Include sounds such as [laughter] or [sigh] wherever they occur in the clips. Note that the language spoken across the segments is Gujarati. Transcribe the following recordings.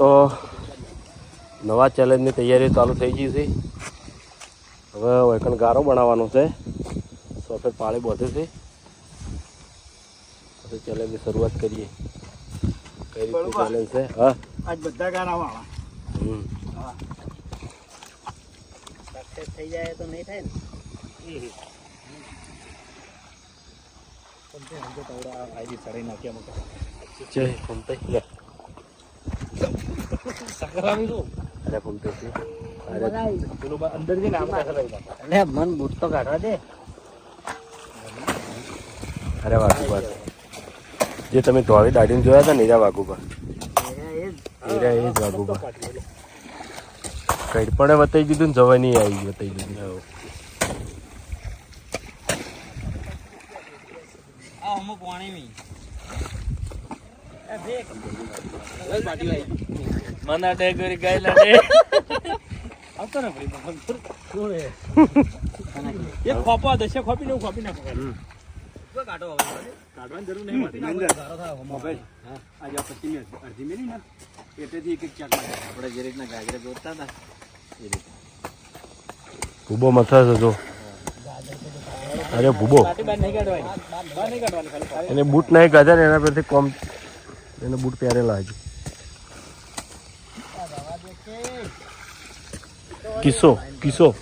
તો નવા ચેલેન્જની તૈયારી ચાલુ થઈ ગઈ છે. હવે વૈકણ ગારો બનાવવાનો છે. સોફેર પાણી બધે છે. પછી ચેલેન્જની શરૂઆત કરીએ. કઈ રીતે ચેલેન્જ છે? હા. આજ બધા ગાના હમ. થઈ જાય તો નહીં થાય ને? જય ફૂમતે લે અરે દે અરે વાઘુબા જે તમે ધોળી દાઢીને જોયા હતા ને એરા વાઘુબા એરા એ જ વાઘુબા કઈ પણ બતાવી દીધું ને જવાય નહીં આવી બતાવી દીધું પાણી મના ડેગરી ગાયલા લાડે આવતો ને ભાઈ એક ખોપો દશે ખોપી ને ખોપી નાખો. કાઢવાની જરૂર નહીં પડતી. આજે આ પચીસ મિનિટ અડધી મિનિટ ને એટલેથી એક એક ચાક આપણે જે રીતના ગાજરે દોરતા હતા એ રીતે ભૂબો મથા છે જો. અરે ભૂબો. એને બૂટ નાખી ને એના પરથી કોમ એને બૂટ પહેરેલા હજુ. કિસ્સો કિસ્સો.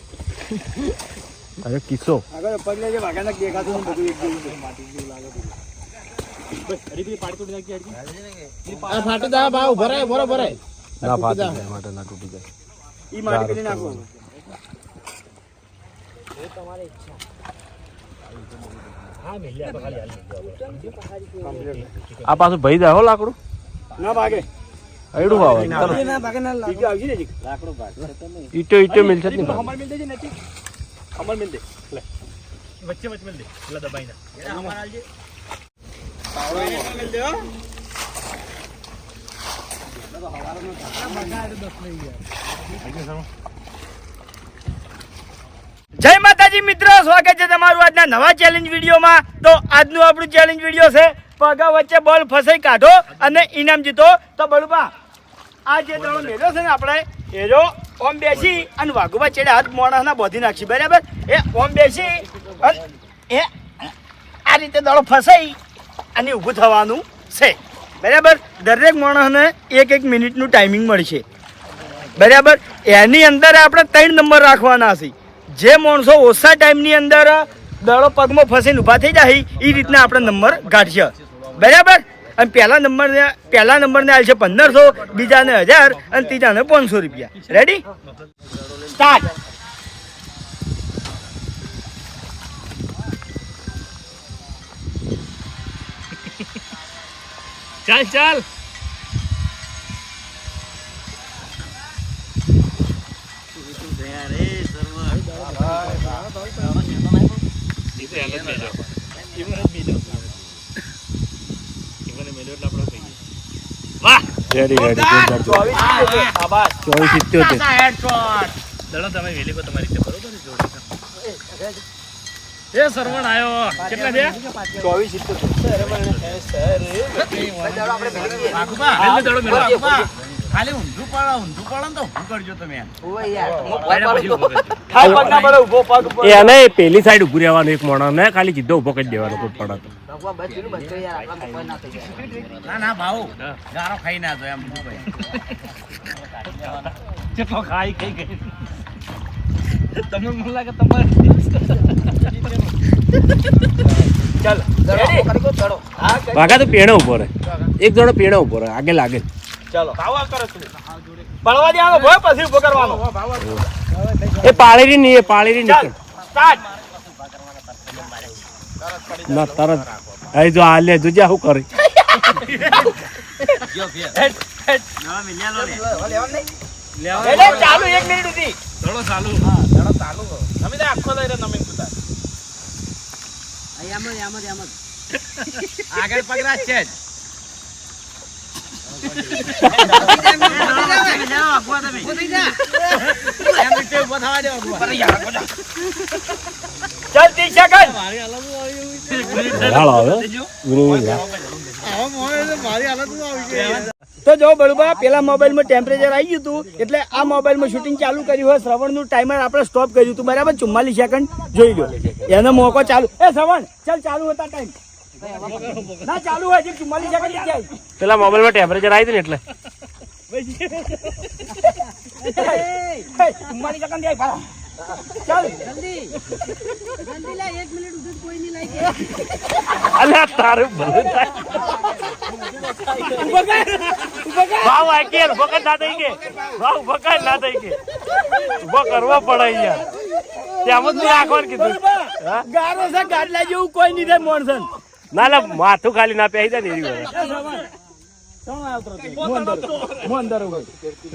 અરે કિસ્સો. ફાટી દા ભાવ ભરાય ભરો ભરાય ના ફાટી જાય માટે ના તૂટી જાય ઈ માટી પેલી નાખો. આ પાછું ભઈ જાય હો લાકડું? ના ભાગે. અયડું આવે ચાલો. ના ભાગે. ના લાગે આવજી ને જી ભાગ. ઈટો ઈટો મિલશે જ હમણ મિલ દેજે નથી હમણ મિલ દે. લે. વચ્ચે વચ્ચે મિલ દે. એટલે દબાઈ ના હમણ આલજે પાવડો મિલ દે હો. જય માતાજી, મિત્રો, સ્વાગત છે તમારું આજના નવા ચેલેન્જ વિડીયોમાં. તો આજનું આપણું ચેલેન્જ વીડિયો છે, પગા વચ્ચે બોલ ફસાઈ કાઢો અને ઇનામ જીતો. તો બળુબા, આ જે દડો મેળ્યો છે ને આપણે, એ જો ઓમ બેસી અને વાઘુબા ચેડે હાથ મોણસના બોધી નાખી, બરાબર? એ ઓમ બેસી એ આ રીતે દડો ફસાઈ અને ઊભું થવાનું છે. બરાબર? દરેક માણસને એક એક મિનિટનું ટાઈમિંગ મળશે. બરાબર? એની અંદર આપણે ત્રણ નંબર રાખવાના છે. જે માણસો ઓછા ટાઈમની અંદર દડો પગમાં ફસીને ઊભા થઈ જાય એ રીતના આપણે નંબર કાઢશે બરાબર? અને પહેલા નંબરને પહેલા નંબરને આવશે પંદરસો, બીજાને હજાર અને ત્રીજાને પાંચસો રૂપિયા. રેડી સ્ટાર્ટ ચાલ ચાલ રેડી રેડી જોરદાર જોરદાર. ચોવીસ સિત્યોતેર. દડો તમે વેલી કો તમારી રીતે બરોબર એ સરવણ આવ્યો કેટલા છે ચોવીસ ખાલી ઊંધું પાડો ઊંધું પાડો તો ઊભું કરજો તમે એને પડે. ઉપર. પેલી સાઈડ ઉભું રહેવાનું એક મોણા ને ખાલી સીધો ઊભો કરી દેવાનો કોઈ પડાતો ના ના ભાવ ગારો ખાઈ ના જાય એમ કેટલો ખાઈ ખાઈ ગઈ તમને મને લાગે તમારે ચાલ. હા વાઘા તો પેણો ઉપર એક જણો પેણો ઊભો રહે આગે લાગે. ચાલો. ભાવા કરો તું પડવા દેવાનો ભોય પછી ઊભો કરવાનો. એ પાળેરી નહીં એ પાળેરી ચાલ સ્ટાર્ટ ના તરત. અહીં જો આ લે જોજે શું કરે. ચાલુ એક મિનિટ સુધી. દડો ચાલુ. તમે તો આખો લઈ રહ્યા નમીન સુતા આગળ પગરા છે જ. તો જો બળુબા, પેલા મોબાઈલમાં ટેમ્પરેચર આવી ગયું હતું, એટલે આ મોબાઈલમાં શૂટિંગ ચાલુ કર્યું હોય, શ્રવણનું ટાઈમર આપણે સ્ટોપ કર્યું હતું, બરાબર? ચુમ્માલીસ સેકન્ડ જોઈ લો એનો મોકો ચાલુ એ શ્રવણ, ચાલ, ચાલુ હતા ટાઈમ ના ચાલુ હોય જે ચુમ્માલીસ સેકન્ડ જાય પેલા મોબાઈલમાં ટેમ્પરેચર આવી ને એટલે. ચુમ્માલીસ જગ્યા જાય ભાડા અલ્યા તારું ભલું થાય. ભાવ ના થઈ કે. ભાવ ઊભો ના થઈ કે. ઊભો કરવો પડે યાર તેમ જ રાખવાનું કીધું? ગારો છે ગાડલા જેવું કોઈ નહીં થાય મોણસન. ના ના માથું ખાલી ના પહેરી જાય ને એવી.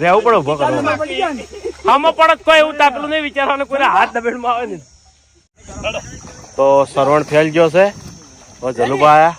રહેવું પડે ઊભો ને? આમાં પણ કોઈ એવું તાકલું નહીં વિચારવાનું કોઈ હાથ દબેડમાં આવે ને. તો સરવણ ફેલ ગયો છે. તો જલુબા આયા.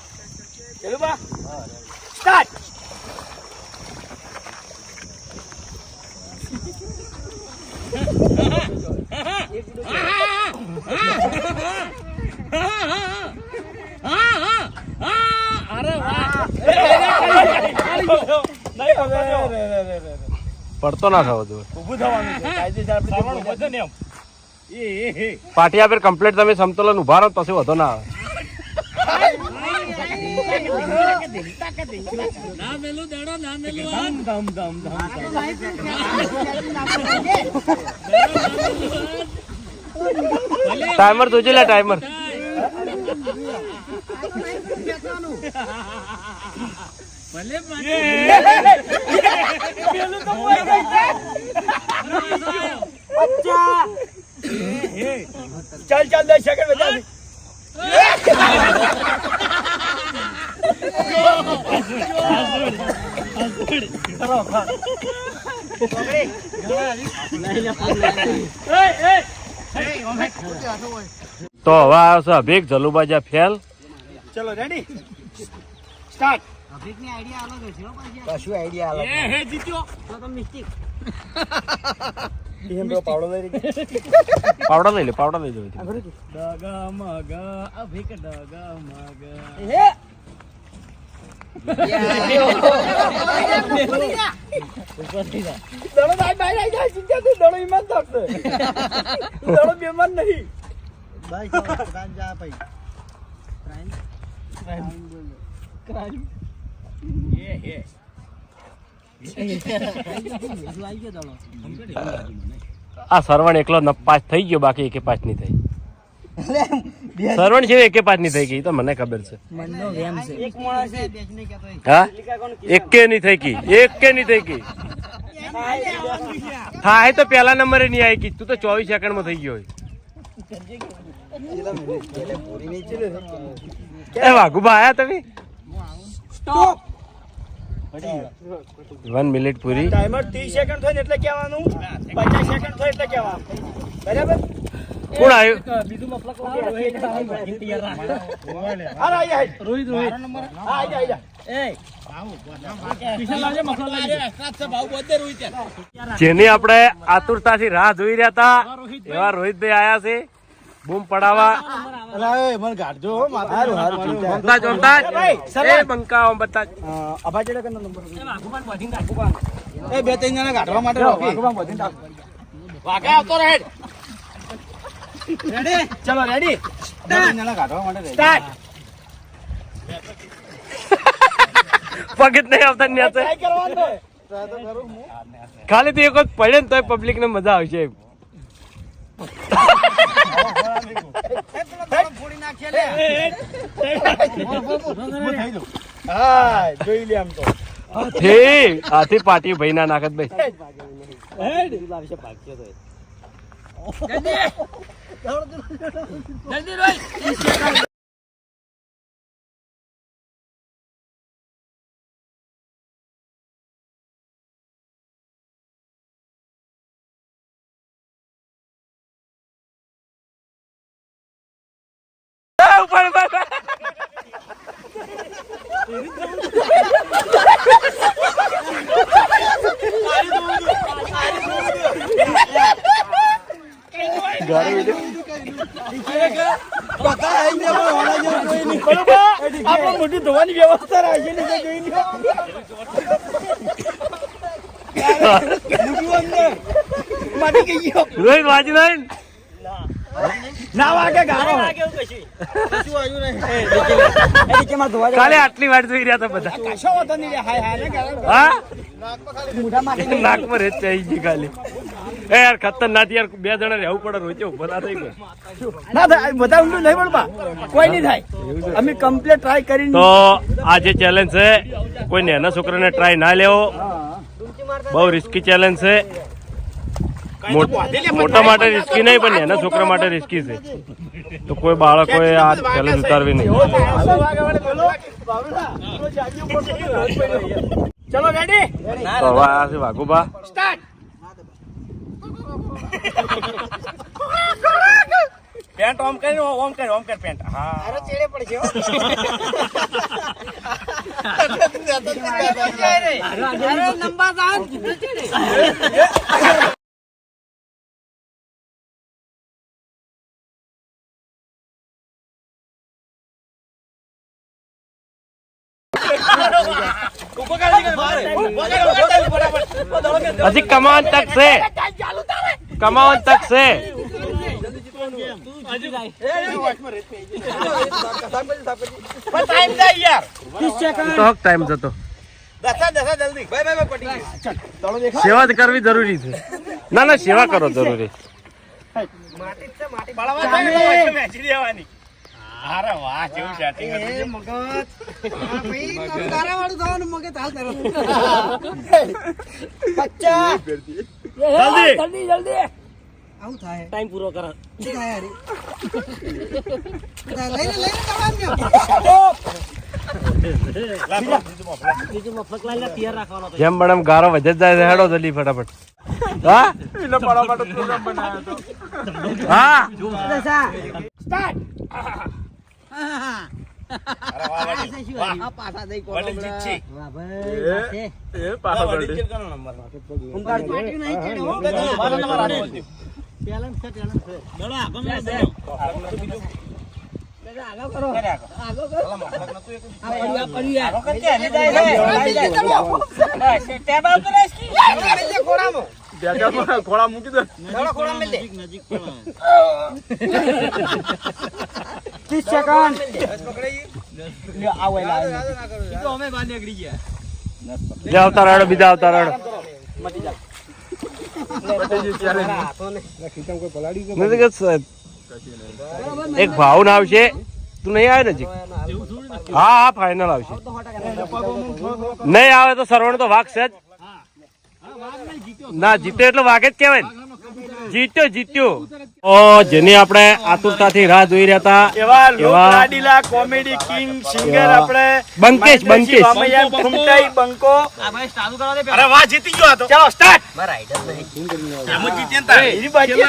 પડતો ના થવો જોઈએ. ઊભું થવાનું છે. કાયદેસર આપણે જે બોલ્યા. પાટિયા પર કમ્પ્લીટ તમે સમતોલન ઊભા રહો પછી વધો ના આવે. ટાઈમર જોજે લે ટાઈમર પેલું તો બોલ ગઈ છે. અચ્છા. ચાલ ચાલ દસ સેકન્ડ બતાવી તો હવે આવ્યો છે અભિક જલુબાજા ફેલ. ચલો રેડી સ્ટાર્ટ એમ તો પાવડો લઈ રહી [laughs] પાવડા લઈ લે પાવડા લઈ લે [laughs] દડો ભાઈ ભાઈ આઈ જાય ચિંતા દડો ઈમાનદાર છે [laughs] દડો બેમાન નહીં. [laughs] આ સરવણ એકલો ન પાસ થઈ ગયો બાકી એકે પાંચ નહીં થઈ. [laughs] સરવણ છે એકે પાંચ નહીં થઈ ગઈ તો મને ખબર છે. હા? એકે નહીં થઈ ગઈ એકે નહીં થઈ ગઈ. થાય. તો પહેલા નંબરે નહીં આવી ગઈ તું તો ચોવીસ સેકન્ડમાં થઈ ગયો હોય. એ વાઘુબા આયા તમે? સ્ટોપ વન મિનિટ પૂરી. ટાઈમર 30 સેકન્ડ થાય ને એટલે કહેવાનું. 50 સેકન્ડ થાય એટલે કહેવાનું. બરાબર? કોણ આવ્યું? હાલ આઈ આઈ રોહિત રોહિત. હા આઈ આઈ જેની આપણે આતુરતાથી રાહ જોઈ રહ્યા હતા એવા રોહિતભાઈ આયા છે. બૂમ પડાવા. એ કનો નંબર એ બે ત્રણ જણા માટે વાઘુબાન. રેડી ચલો રેડી સ્ટાર્ટ નહીં આવતા ખાલી તો એક વખત પડે ને તોય પબ્લિક ને મજા આવશે એમ. હાથી પાટી ભાઈ ના નાખત ભાઈ. આ ઉપર, ઉપર, ઉપર. મોટી ધોવાની વ્યવસ્થા રાખી છે જોઈ લો મટી ગઈ ગયો રોહિત ના વાગે ગારો. કાલે આટલી વાર જોઈ રહ્યા હતા બધા. કશો વાંધો નહીં રે. હાય હાય ને ગારો. હા? નાકમાં રેત ચાઈ ગઈ ખાલી. એ યાર ખતરનાક યાર બે જણા રહેવું પડે રોજે ઊભા ના થઈ ગયો ના થાય બધા ઊંડું નહીં પડવા કોઈ નહીં થાય. અમે કમ્પ્લીટ ટ્રાય કરી તો આ જે ચેલેન્જ છે કોઈ નેના છોકરાને ટ્રાય ના લેવો. બહુ રિસ્કી ચેલેન્જ છે. મોટા માટે રિસ્કી નહીં પણ નેના છોકરા માટે રિસ્કી છે. તો કોઈ બાળકોએ આ ચેલેન્જ ઉતારવી નહીં. ચલો રેડી વાઘુબા. સ્ટાર્ટ પેન્ટ ઓમ કરી ઓમ કર ઓમ કર પેન્ટ. હા. અરે ચેડે પડશે હો. અરે નંબર દાન હજી કમાન તક છે. કમાન તક છે. ટાઈમ જાય યાર તો હક ટાઈમ જતો. દસા દસા જલ્દી ભાઈ ભાઈ પટી ગયું સેવા જ કરવી જરૂરી છે. ના ના સેવા કરો જરૂરી. બળવા જાય જલ્દી જલ્દી. આવું થાય. ટાઈમ પૂરો જલ્દી જલ્દી જલ્દી જેમ પણ એમ. ગારો વધે જ જાય છે, હેડો જલ્દી ફટાફટ. હા. ખોળા મેલ. દે. ત્રીસ સેકન્ડ [laughs] જે આવતા રાડો બીજા આવતા રાડો. નથી કે સ- એક ભાવન આવશે તું નહીં આવે નજીક હા હા ફાઇનલ આવશે. નહીં આવે તો સરવણ તો વાગશે જ. ના જીતે એટલે વાગે જ કહેવાય ને. જીત્યો જીત્યો. ઓ જેની આપણે આતુરતાથી રાહ જોઈ રહ્યા હતા. એવા એવા કોમેડી કિંગ સિંગર આપણે બંકેશ, બંકેશ. ખુમટાઈ બંકો. અરે વાહ જીતી ગયો તો. ચલો સ્ટાર્ટ એમ જ જીત્યા ને તારે. એની બાજુ એ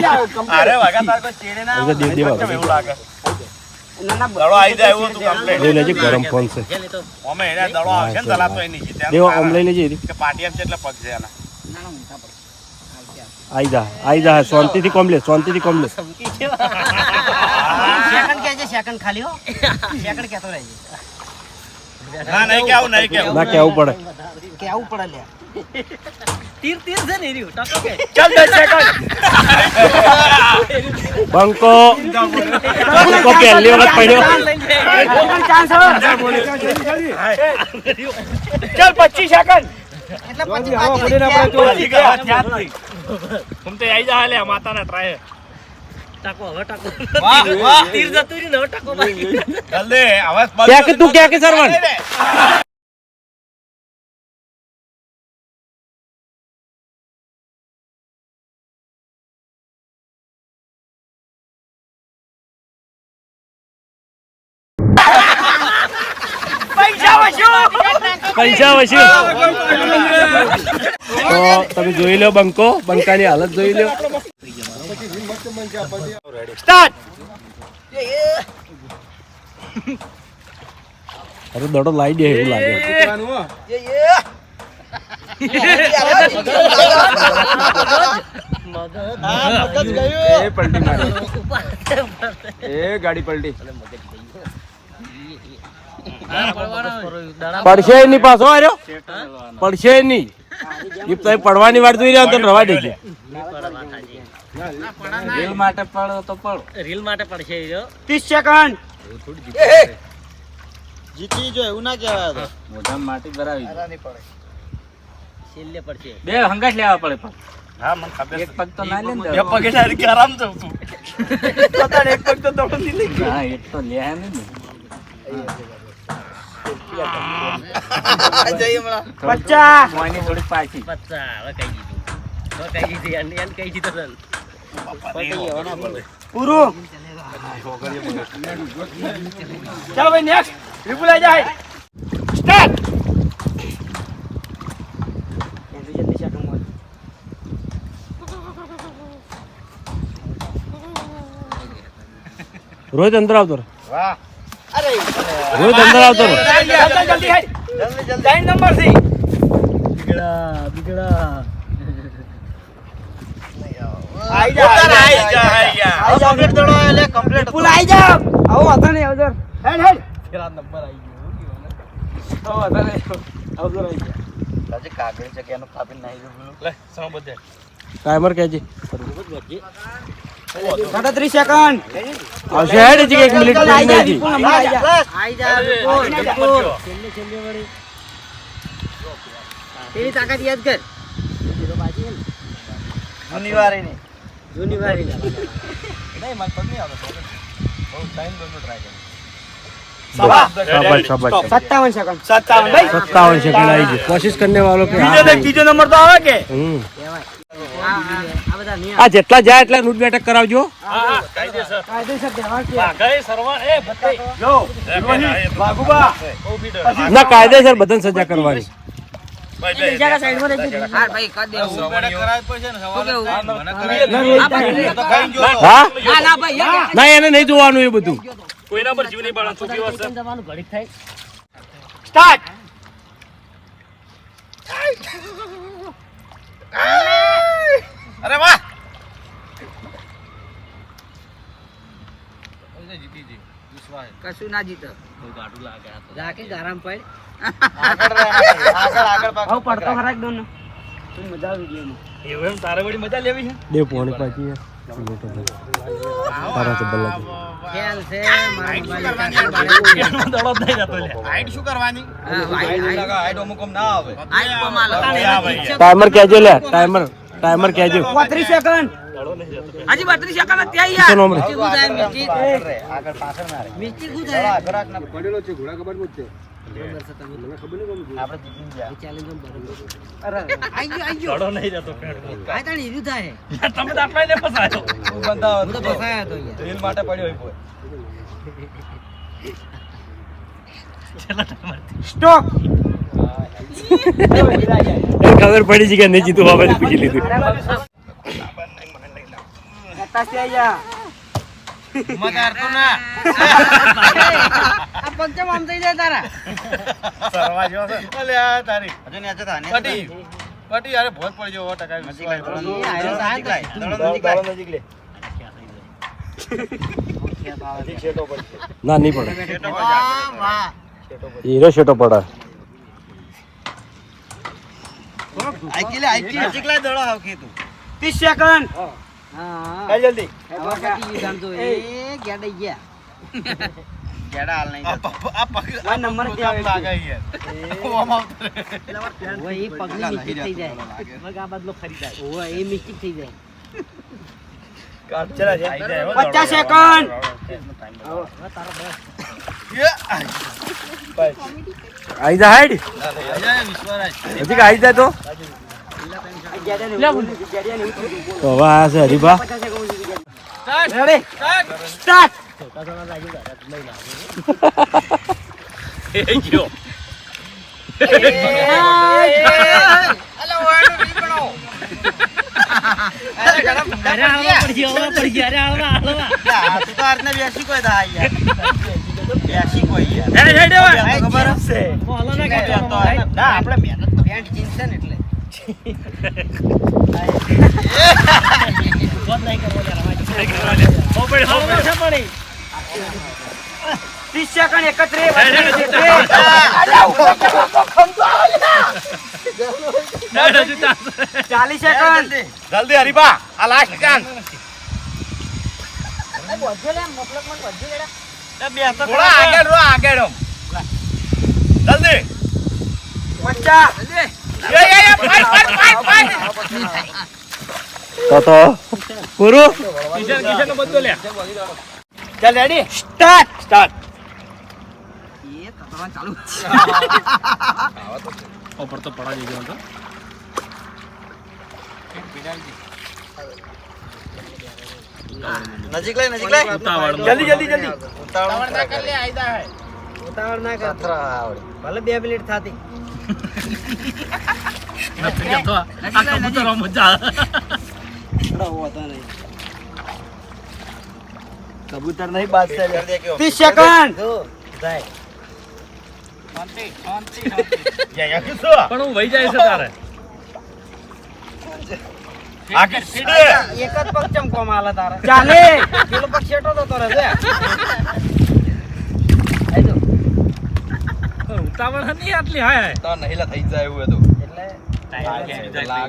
ના, complete. અરે વાગા તાર કોઈ ચેડે બે હવે દે- દેવા, કેમ અરે વાગા તાર કો ચેડે ના દેવ દેવ એવું લેજે ગરમ ફોન છે. અમે એને દડો આવશે ને તલા તો એ નહીં જીત્યા. દેવો આમ લઈ લેજે કે પાટી એમ છે એટલે પગ છે એના. આઈ જા આઈ જા શાંતિથી કોમ લે શાંતિથી કોમ લે. ના તીર છે ને કેવું પડે ચાલ 10 સેકન્ડ બંકો બંકો પહેલી વખત પડ્યો ચાન્સ ચાલ પચીસ સેકન્ડ પહોંચી ગયા ત્યાંથી. વાહ, વાહ. જલ્દી, હવે ક્યાં કે તું ક્યાં કે સરવણ પૈસા વસી તો તમે જોઈ લો બંકો બંકાની હાલત જોઈ લો. સ્ટાર્ટ અરે દડો લાઈ દે એવું લાગે. પડશે નહીં પાછો આર્યો? પડશે નહીં એ પડવાની વાત જોઈ રહ્યા તો રવા દેજે રીલ માટે પડો તો પડો. રીલ માટે પડશે જો. ત્રીસ સેકન્ડ. જીતી જો એવું ના કહેવાય મોઢા માટી ભરાવી છેલ્લે પડશે. બે હંગાટ લેવા પડે પણ. હા મને ખબર એક પગ તો ના લે ને પગે આરામ તું. [laughs] એક પગ તો દોડો નહીં. લઈ હા એક તો લે ને. પચાસ મોયની થોડીક પાછી પચ્ચા હવે કહી દીધું હવે કહી દીધી એને એને કહી દીધું તને. પૂરું ચાલો ભાઈ નેક્સ્ટ વિપુલ આઈ જાય સ્ટાર્ટ રોહિત અંદર આવતો રહે. રોહિત અંદર આવતો. જલ્દી જલ્દી ત્રણ નંબરથી આઈ જા આઈ જા આઈ જા કમ્પ્લીટ દડો એટલે કમ્પ્લીટ વિપુલ આઈ જા આવો હેડ હેડ તેરા નંબર આઈ ગયો આવો વાતો નહીં આવજો આઈ ગયા કાગળ જગ્યાનો કાપી નાખી લે સમ બધે ટાઈમર કહેજે સાડત્રીસ સેકન્ડ આવશે હેડ હજી એક મિનિટ આઈ જા નહીં વિપુલ આવી જા જા વિપુલ. છેલ્લે છેલ્લે વળી. તેની તાકાત યાદ કર જૂની વારી. શાબાશ શાબાશ સત્તાવન સેકન્ડ સત્તાવન ભાઈ સત્તાવન સેકન્ડ આવી ગઈ કોશિશ કરને વાળો કે બીજો ને નંબર તો આવે કે. આ જેટલા જાય એટલા રૂટ બેઠક કરાવજો. ના કાયદેસર બધાને સજા કરવાની. હા ભાઈ કર દેવું. શું કેવું? હા ના એને નહીં જોવાનું એ બધું. જવાનું ઘડીક થાય. સ્ટાર્ટ અરે વાહ! કશું ના જીતો. રાખી પડ. પડતો ખરાક દો તું મજા એમ? તારે વળી મજા લેવી છે? બે પોણી પાછી. ટાઈમર કેજો લે ટાઈમર ટાઈમર કહેજો. પાંત્રીસ સેકન્ડ. હાજી બત્રીસ સેકન્ડ ત્યાં યાર. રે? મિસ્ટી ગુજાય, મિસ્ટી. મિસ્ટી ગુજાય. એ challenge આમ બરોબર. આઈ ગયો, આઈ ગયો. આ તાણ છે થાય. હું તો ફસાયો હતો ખબર પડી છે કે નહીં જીતું બાબા પૂછી લીધું ના નહીં પડે. હીરો શેટો પડે આઈકી લે આઈકી લાય દડો હાવ કીધું ત્રીસ સેકન્ડ હા. જલ્દી. હવે ગયું જાણતો. એ. ગેડા ગયા. ગેડા હાલ નહીં આ પગ આ નંબર કે આવે? લાગે યાર. ઓમ આવતો રે ઓવે, એ પગની મિસ્ટેક થઈ જાય. ઓવે, એ મિસ્ટેક થઈ જાય. પચાસ સેકન્ડ આઈ જા હાઈડ વિશ્વરાજ હજી કે આઈ જાય તો? તો હવે આ છે હરીભા. રેડી સ્ટાર્ટ અરે આવા પડી ગયા, પડી અરે આવા, આવા. તું તો આરને બેસી કોઈ દા યાર. બેસી કોઈ યાર. હેડ હેડ આ ખબર છે. બોલો ને કાકા. તો ના આપણે મહેનત પેન્ટ જીન્સ છે ને એટલે. [laughs] બોધ નહીં કરવો યાર, અમારી. હવે છે પડી. ત્રીસ સેકન્ડ એકત્રીસ. બત્રીસ, તેત્રીસ. ચાલીસ સેકન્ડ જલ્દી. હરીબા. આ લાસ્ટ ચાન્સ થોડા આગળ રો આગળ આમ. જલ્દી. પચાસ. એ, એ, એ, ફાઈટ, ફાઈટ, ફાઈટ, ફાઈટ. તો તો. પૂરું ચાલ રેડી સ્ટાર્ટ. સ્ટાર્ટ. [laughs] નજીક લઈ નજીક લઈ. જલ્દી જલ્દી જલ્દી. ઉતાવળ ના કર. લે આયદા હે. ઉતાવળ ના કર. ભલે બે મિનિટ થાતી. કબૂતર નહીં બાદશાહ કર દે કયો. ત્રીસ સેકન્ડ. શાંતિ શાંતિ શાંતિ. જાય કે કિસો પણ હું વહી જાય છે તારે. આગળ સીધે એક જ પગ ચમકો માલે તારે. ચાલે. પેલો પગ શેટો થતો રહે છે. ઉતાવળ નહીં આટલી? હાય તો નહીલા થઈ જાય એવું હતું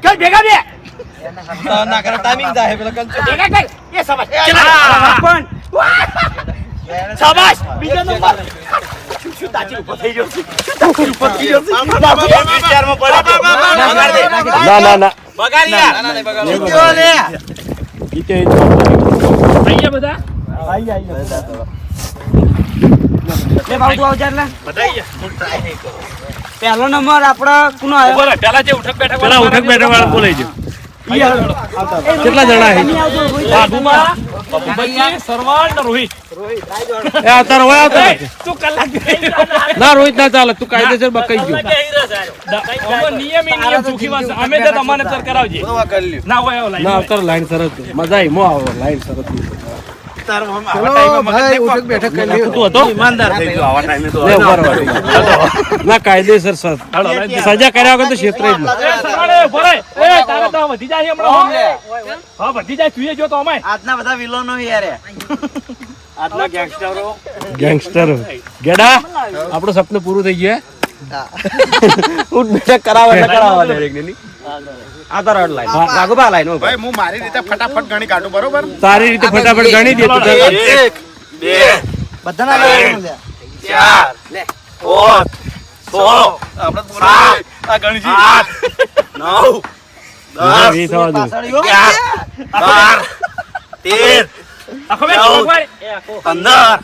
કઈ ભેગા બે? ના કરે ટાઈમિંગ જાય પેલો કંચો ભેગા કઈ એ સબાશ પણ સબાશ બીજો નંબર. શું શું તાજી ઊભો થઈ ગયો શું તાજી ઊભો થઈ ગયો છે? વિચારમાં પડી બગાડ દે ના ના ના. બગાડ ના ના બગાડ. લે. જીતે બધા? આઈ આઈ લે બાબુ તું આવજા એટલે પહેલો નંબર આપણો કોનો આવ્યો. પેલા જે ઉઠક બેઠક પેલા ઉઠક બેઠક વાળા બોલાઈ જો કેટલા જણા છે સરવાળ ને રોહિત. ના રોહિત ના ચાલે તું કાયદેસર બકાઈ ગયો. નિયમ નિયમ સુખી વાત. અમે તો તમારે સર કરાવજે. ના હોય લાઈન ના આવતા લાઈન સરસ. મજા આવી મો આવો લાઈન સરસ. તારો આવા ટાઈમે મગજ ઉઠક બેઠક કરી લ્યો. તું હતો? ઈમાનદાર થઈ ગયો આવા ટાઈમે તો. લે, ઊભા ના કાયદેસર સર. સજા કર્યા વગર તો ક્ષેત્ર જ હા. વધી જાય તું જો તો અમાય આજના બધા વિલોનો યાર આજના ગેંગસ્ટરો ગેંગસ્ટર ગેડા આપણું સપનું પૂરું થઈ ગયું ઉઠ બેઠક કરાવે કરાવવા દે એકની આ તારા લાઈન લાઈન ભાઈ હું મારી રીતે ફટાફટ ગણી કાઢું બરોબર? સારી રીતે ફટાફટ ગણી દે તું એક બે બધાના લેવાનું લે. પાંચ છ સાત આ ગણજી. આઠ નવ દસ બાર તેર પંદર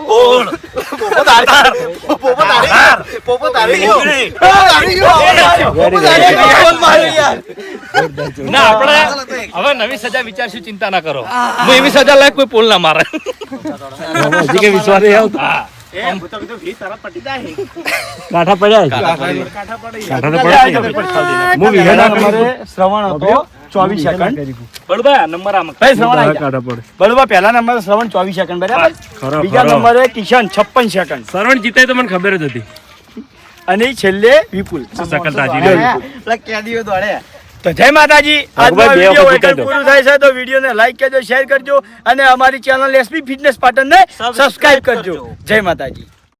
સોળ પોપો તારી પોપો તારી પોપો તારી પોપો તારી ગયો મારી યાર ના આપણે હવે નવી સજા વિચારશું ચિંતા ના કરો હું એવી સજા લાયક કોઈ પોલ ના મારે હજી કે વિશ્વાસ નહીં આવતો કાંઠા પડ્યા કાંઠા પડ્યા હું વિહેના નંબરે શ્રવણ હતો ચોવીસ સેકન્ડ. બળવા નંબર આમાં. ભાઈ શ્રવણ પડે. બરોબર પહેલા નંબર શ્રવણ ચોવીસ સેકન્ડ બરાબર? બીજા. નંબરે કિશન છપ્પન સેકન્ડ. શ્રવણ જીતે તો મને ખબર જ હતી. અને છેલ્લે વિપુલ. કેદીઓ દોડે. તો જય માતાજી. આજનો વીડિયો પૂરું થાય છે તો વિડીયોને લાઈક કરજો શેર કરજો અને અમારી ચેનલ એસપી ફિટનેસ પાટણને સબસ્ક્રાઇબ કરજો. જય માતાજી.